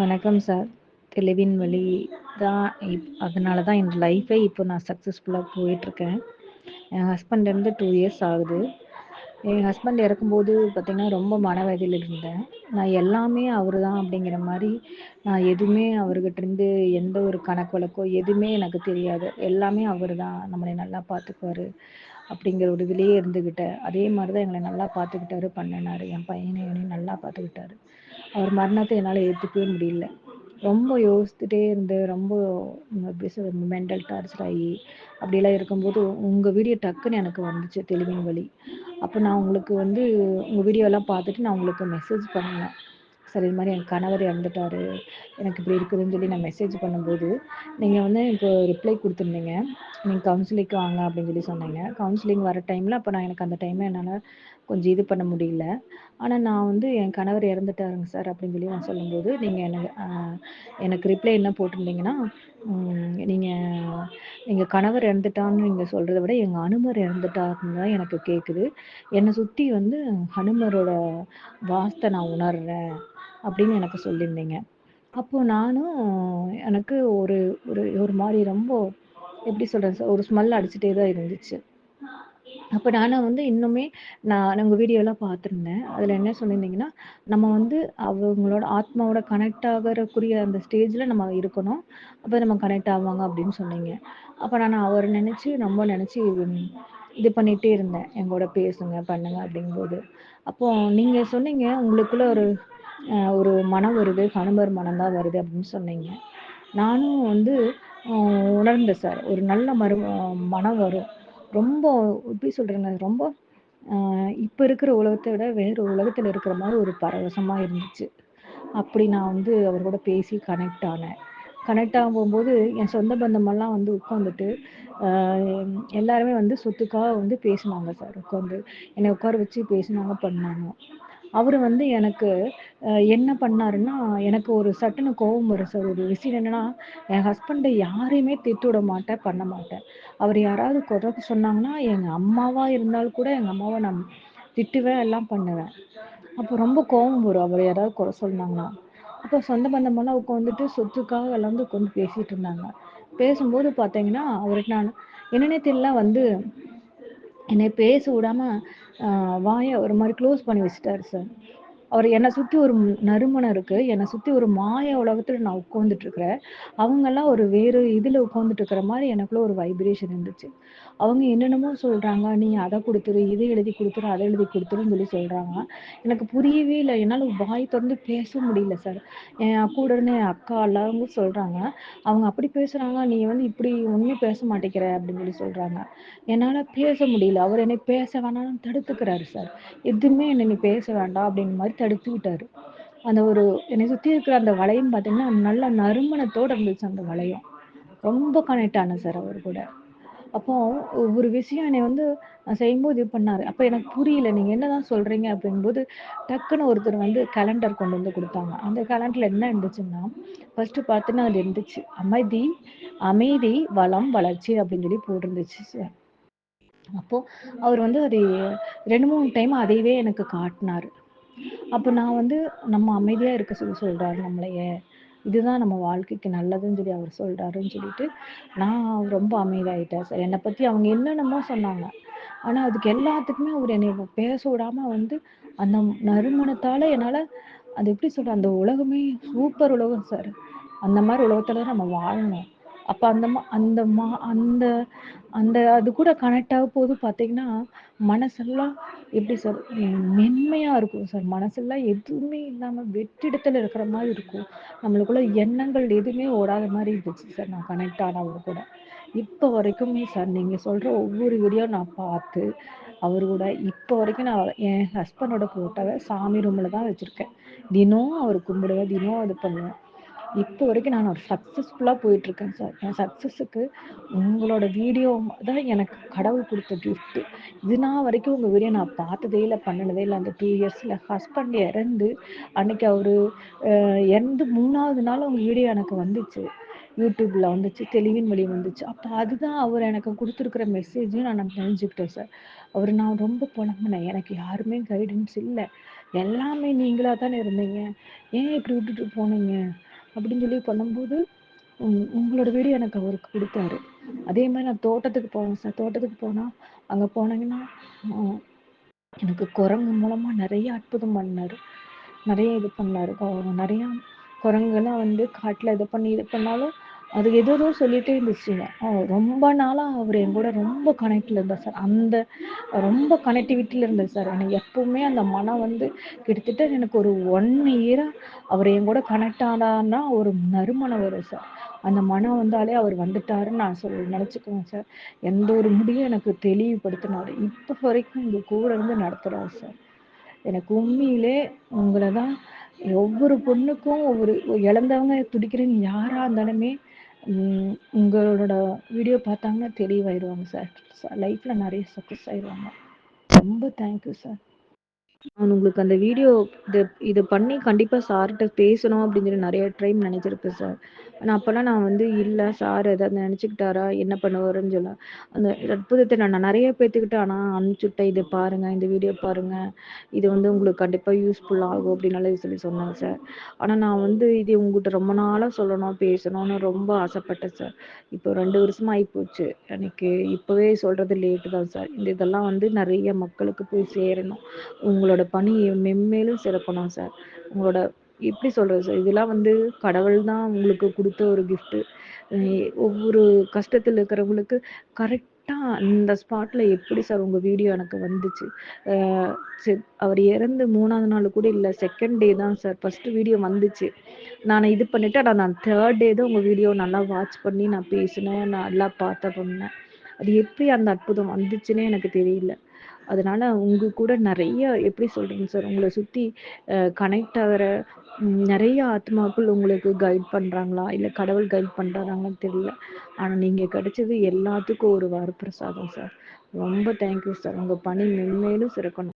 வணக்கம் சார். தெளிவின் வழி தான் இப் அதனால தான் என் லைஃபே இப்போ நான் சக்ஸஸ்ஃபுல்லாக போயிட்டுருக்கேன். என் ஹஸ்பண்ட் இருந்து டூ இயர்ஸ் ஆகுது. என் ஹஸ்பண்ட் இறக்கும்போது பார்த்திங்கன்னா ரொம்ப மனவேதையில் இருந்தேன். நான் எல்லாமே அவர் தான் அப்படிங்கிற மாதிரி நான் எதுவுமே அவர்கிட்ட இருந்து எந்த ஒரு கணக்கு வழக்கோ எதுவுமே எனக்கு தெரியாது. எல்லாமே அவர் தான். நம்மளை நல்லா பார்த்துக்குவாரு அப்படிங்கிற ஒரு இதுலேயே இருந்துக்கிட்டேன் அதே மாதிரி தான் எங்களை நல்லா பார்த்துக்கிட்டாரு பண்ணினாரு. என் பையனை என்னையும் நல்லா பார்த்துக்கிட்டாரு. அவர் மரணத்தை என்னால் ஏற்றுக்கவே முடியல. ரொம்ப யோசித்துட்டே இருந்து ரொம்ப எப்படி சொல்றது மென்டல் டார்ச்சர் ஆகி அப்படிலாம் இருக்கும்போது உங்கள் வீடியோ டக்குன்னு எனக்கு வந்துச்சு தெளிவின் வழி அப்போ நான் உங்களுக்கு வந்து உங்கள் வீடியோலாம் பார்த்துட்டு நான் உங்களுக்கு மெசேஜ் பண்ணேன். சார் இது மாதிரி என் கணவர் இறந்துட்டாரு. எனக்கு இப்படி இருக்குதுன்னு சொல்லி நான் மெசேஜ் பண்ணும்போது நீங்கள் வந்து எனக்கு ரிப்ளை கொடுத்துருந்தீங்க. நீங்கள் கவுன்சிலிங்க்கு வாங்க அப்படின்னு சொல்லி சொன்னீங்க. கவுன்சிலிங் வர டைமில் அப்போ நான் எனக்கு அந்த டைமில் என்னால் கொஞ்சம் இது பண்ண முடியல. ஆனால் நான் வந்து என் கணவர் இறந்துட்டாருங்க சார் அப்படின்னு சொல்லி நான் சொல்லும்போது நீங்கள் எனக்கு எனக்கு ரிப்ளை என்ன போட்டிருந்தீங்கன்னா நீங்கள் எங்கள் கணவர் இறந்துட்டான்னு நீங்கள் சொல்கிறத விட எங்கள் அனுமர் இறந்துட்டாருன்னு தான் எனக்கு கேட்குது என்னை சுற்றி வந்து ஹனுமரோட வாஸ்தை நான் உணர்றேன் அப்படின்னு எனக்கு சொல்லியிருந்தீங்க. அப்போது நானும் எனக்கு ஒரு ஒரு ஒரு மாதிரி ரொம்ப எப்படி சொல்கிறது சார் ஒரு ஸ்மெல் அடிச்சுட்டே தான் இருந்துச்சு. அப்போ நானும் வந்து இன்னுமே நான் உங்கள் வீடியோலாம் பார்த்துருந்தேன். அதில் என்ன சொல்லியிருந்தீங்கன்னா நம்ம வந்து அவங்களோட ஆத்மாவோட கனெக்ட் ஆகிறக்குரிய அந்த ஸ்டேஜில் நம்ம இருக்கணும். அப்போ நம்ம கனெக்ட் ஆவாங்க அப்படின்னு சொன்னீங்க. அப்போ நான் அவர் நினச்சி ரொம்ப நினச்சி இது பண்ணிகிட்டே இருந்தேன். எங்களோட பேசுங்க பண்ணுங்க அப்படிங்கும்போது. அப்போ நீங்கள் சொன்னீங்க உங்களுக்குள்ள ஒரு ஒரு மனம் வருது. கணவர் மனம் தான் வருது அப்படின்னு சொன்னீங்க. நானும் வந்து உணர்ந்தேன் சார். ஒரு நல்ல மரு மனம் வரும். ரொம்ப எப்படி சொல்கிறேங்க ரொம்ப இப்போ இருக்கிற உலகத்தை விட வேறு உலகத்தில் இருக்கிற மாதிரி ஒரு பரவசமாக இருந்துச்சு. அப்படி நான் வந்து அவர் கூட பேசி கனெக்ட் ஆனேன். கனெக்ட் ஆகும்போது என் சொந்த பந்தமெல்லாம் வந்து உட்காந்துட்டு எல்லாருமே வந்து சொத்துக்காக வந்து பேசினாங்க சார். உட்காந்து என்னை உட்கார வச்சு பேசினாங்க பண்ணாங்க. அவர் வந்து எனக்கு என்ன பண்ணாருன்னா எனக்கு ஒரு சட்டுன்னு கோபம் வரும் சார். ஒரு விஷயம் என்னன்னா என் ஹஸ்பண்டை யாரையுமே திட்டு விட மாட்டேன் பண்ண மாட்டேன். அவர் யாராவது குறை சொன்னாங்கன்னா எங்கள் அம்மாவாக இருந்தாலும் கூட எங்கள் அம்மாவை நான் திட்டுவேன் எல்லாம் பண்ணுவேன். அப்போ ரொம்ப கோபம் வரும். அவர் யாராவது குறை சொன்னாங்கன்னா. அப்போ சொந்த பந்தமெல்லாம் உட்காந்துட்டு சொத்துக்காக எல்லாம் வந்து உட்காந்து பேசிட்டு இருந்தாங்க. பேசும்போது பார்த்தீங்கன்னா அவருக்கு நான் என்னன்னே தெரியல வந்து என்னை பேச விடாம வாயை ஒரு மாதிரி க்ளோஸ் பண்ணி வச்சுட்டாரு சார் அவர் என்னை சுற்றி ஒரு நறுமணம் இருக்குது என்னை சுற்றி ஒரு மாய உலகத்தில் நான் உட்காந்துட்டு இருக்கிறேன். அவங்கெல்லாம் ஒரு வேறு இதில் உட்காந்துட்டு இருக்கிற மாதிரி எனக்குள்ள ஒரு வைப்ரேஷன் இருந்துச்சு. அவங்க என்னென்னமோ சொல்கிறாங்க நீ அதை கொடுத்துரு இதை எழுதி கொடுத்துரு அதை எழுதி கொடுத்துருன்னு சொல்லி சொல்கிறாங்க எனக்கு புரியவே இல்லை. என்னால் வாய் திறந்து பேச முடியல சார் என் கூட இருந்த என் அக்கா எல்லாரும் சொல்கிறாங்க அவங்க அப்படி பேசுகிறாங்க நீ வந்து இப்படி ஒன்றும் பேச மாட்டேங்கிற அப்படின்னு சொல்லி சொல்கிறாங்க என்னால் பேச முடியல. அவர் என்னை பேச வேணாம்னு தடுத்துக்கிறாரு சார் எதுவுமே என்னை நீ பேச வேண்டாம் அப்படின்னு மாதிரி தடுத்துக்கிட்டாரு அந்த ஒரு என்னை சுற்றி இருக்கிற அந்த வளையம் பார்த்தீங்கன்னா நல்ல நறுமணத்தோடு இருந்துச்சு அந்த வளையம். ரொம்ப கனெக்ட் ஆனேன் சார் அவர் கூட. அப்போ ஒவ்வொரு விஷயம் என்னை வந்து செய்யும்போது இது பண்ணாரு. அப்போ எனக்கு புரியல நீங்கள் என்னதான் சொல்கிறீங்க அப்படிங்கும்போது டக்குன்னு ஒருத்தர் வந்து கேலண்டர் கொண்டு வந்து கொடுத்தாங்க. அந்த கேலண்டரில் என்ன இருந்துச்சுன்னா ஃபர்ஸ்ட்டு பார்த்தீங்கன்னா அது இருந்துச்சு. அமைதி அமைதி வளம் வளர்ச்சி அப்படின்னு சொல்லி போட்டிருந்துச்சு சார் அப்போ அவர் வந்து அது ரெண்டு மூணு டைம் அதையவே எனக்கு காட்டினாரு. அப்போ நான் வந்து நம்ம அமைதியாக இருக்க சொல்லி சொல்கிறாரு நம்மளைய. இதுதான் நம்ம வாழ்க்கைக்கு நல்லதுன்னு சொல்லி அவர் சொல்கிறாருன்னு சொல்லிட்டு நான் ரொம்ப அமைதியாயிட்டேன் சார். என்னை பற்றி அவங்க என்னென்னமோ சொன்னாங்க. ஆனால் அதுக்கு எல்லாத்துக்குமே அவர் என்னை பேச விடாம வந்து அந்த நறுமணத்தால் என்னால் அது எப்படி சொல்ற அந்த உலகமே சூப்பர் உலகம் சார். அந்த மாதிரி உலகத்துல நம்ம வாழணும். அப்போ அந்த மா அந்த மா அந்த அந்த அது கூட கனெக்ட் ஆக போது பார்த்தீங்கன்னா மனசெல்லாம் எப்படி சார் மென்மையாக இருக்கும் சார். மனசெல்லாம் எதுவுமே இல்லாமல் வெற்றிடத்தில் இருக்கிற மாதிரி இருக்கும். நம்மளுக்குள்ள எண்ணங்கள் எதுவுமே ஓடாத மாதிரி இருந்துச்சு சார் நான் கனெக்ட் ஆனவர் கூட. இப்போ வரைக்குமே சார் நீங்கள் சொல்கிற ஒவ்வொரு வீடியோ நான் பார்த்து அவர் கூட இப்போ வரைக்கும் நான் என் ஹஸ்பண்டோட ஃபோட்டோவை சாமி ரூமில் தான் வச்சுருக்கேன். தினம் அவர் கும்பிடுவேன் தினம் அது பண்ணுவேன். இப்போ வரைக்கும் நான் ஒரு சக்ஸஸ்ஃபுல்லாக போயிட்டுருக்கேன் சார் என் சக்ஸஸுக்கு உங்களோட வீடியோ தான் எனக்கு கடவுள் கொடுத்த கிஃப்ட்டு இது வரைக்கும் உங்கள் வீடியோ நான் பார்த்ததே இல்லை பண்ணினதே இல்லை. அந்த டூ இயர்ஸில் ஹஸ்பண்ட் இறந்து அன்னைக்கு அவர் இறந்து மூணாவது நாள் உங்கள் வீடியோ எனக்கு வந்துச்சு. யூடியூப்ல வந்துச்சு தெளிவின் வழி வந்துச்சு. அப்போ அதுதான் அவர் எனக்கு கொடுத்துருக்குற மெசேஜும் நான் தெரிஞ்சுக்கிட்டேன் சார் அவர் நான் ரொம்ப புலம்புனேன். எனக்கு யாருமே கைடன்ஸ் இல்லை. எல்லாமே நீங்களாக தானே இருந்தீங்க. ஏன் இப்படி விட்டுட்டு போனீங்க? அப்படின்னு சொல்லி பண்ணும்போது உங்களோட வீடு எனக்கு அவருக்கு கொடுத்தாரு. அதே மாதிரி நான் தோட்டத்துக்கு போவேன் சார். தோட்டத்துக்கு போனா அங்க போனீங்கன்னா எனக்கு குரங்கு மூலமா நிறைய அற்புதம் பண்ணாரு. நிறைய இது பண்ணாரு. நிறைய குரங்குலாம் வந்து காட்டுல இது பண்ணி இது பண்ணாலும் அது எதேதோ சொல்லிட்டே இருந்துச்சுங்க. ரொம்ப நாளா அவர் என் கூட ரொம்ப கனெக்ட்ல இருந்தார் சார். அந்த ரொம்ப கனெக்டிவிட்டியில் இருந்தார் சார். எனக்கு எப்பவுமே அந்த மனம் வந்து கிட்டத்தட்ட எனக்கு ஒரு ஒன் இயரா அவர் என் கூட கனெக்ட் ஆனார்னா ஒரு நறுமணம் வரும் சார். அந்த மனம் வந்தாலே அவர் வந்துட்டாருன்னு நான் சொல் நினைச்சுக்குவேன் சார். எந்த ஒரு முடியும் எனக்கு தெளிவுபடுத்தினார். இப்போ வரைக்கும் உங்க கூட இருந்து நடத்துறாரு சார். எனக்கு உண்மையிலே உங்களதான் ஒவ்வொரு பொண்ணுக்கும் ஒவ்வொரு இழந்தவங்க துடிக்கிறேன்னு யாரா இருந்தாலுமே உங்களோட வீடியோ பார்த்தாங்கன்னா தெளிவாயிடுவாங்க சார் லைஃப்ல நிறைய சக்ஸஸ் ஆயிடுவாங்க. ரொம்ப தேங்க்யூ சார் நான் உங்களுக்கு அந்த வீடியோ இது இதை பண்ணி கண்டிப்பாக சார்கிட்ட பேசணும் அப்படின்னு சொல்லி நிறைய டைம் நினச்சிருப்பேன் சார் ஆனால் அப்போல்லாம் நான் வந்து இல்லை சார் ஏதாவது நினச்சிக்கிட்டாரா என்ன பண்ணுவாருன்னு சொல்ல அந்த அற்புதத்தை நான் நிறைய பேத்துக்கிட்ட ஆனால் அனுப்பிச்சுட்டேன். இதை பாருங்கள் இந்த வீடியோ பாருங்கள் இது வந்து உங்களுக்கு கண்டிப்பாக யூஸ்ஃபுல் ஆகும் அப்படின்னு சொல்லி சொன்னேன் சார் ஆனால் நான் வந்து இது உங்ககிட்ட ரொம்ப நாளாக சொல்லணும் பேசணும்னு ரொம்ப ஆசைப்பட்டேன் சார் இப்போ ரெண்டு வருஷமா ஆகிப்போச்சு எனக்கு இப்போவே சொல்கிறது லேட்டு தான் சார் இந்த இதெல்லாம் வந்து நிறைய மக்களுக்கு போய் சேரணும். உங்களோட பணி மென்மேலும் சிறக்கணும் சார் உங்களோட எப்படி சொல்றது சார் இதெல்லாம் வந்து கடவுள் தான் உங்களுக்கு கொடுத்த ஒரு கிஃப்ட் ஒவ்வொரு கஷ்டத்தில் இருக்கிறவங்களுக்கு கரெக்டா அந்த ஸ்பாட்ல எப்படி சார் உங்க வீடியோ எனக்கு வந்துச்சு? அவர் இறந்து மூணாவது நாள் கூட இல்லை செகண்ட் டே தான் சார் ஃபர்ஸ்ட் வீடியோ வந்துச்சு. நான் இது பண்ணிட்டு ஆனால் நான் தேர்ட் டே தான் உங்க வீடியோ நல்லா வாட்ச் பண்ணி நான் பேசினேன் நான் நல்லா பார்த்த பண்ணேன் அது எப்படி அந்த அற்புதம் வந்துச்சுன்னே எனக்கு தெரியல. அதனால உங்க கூட நிறைய எப்படி சொல்றீங்க சார் உங்களை சுத்தி கனெக்ட் ஆகிற நிறைய ஆத்மாக்கள் உங்களுக்கு கைட் பண்றாங்களா? இல்ல கடவுள் கைட் பண்றாங்களான்னு தெரியல. ஆனா நீங்க கிடைச்சது எல்லாத்துக்கும் ஒரு வரப்பிரசாதம் சார் ரொம்ப தேங்க்யூ சார் உங்க பணி மென்மேலும் சிறக்கணும்.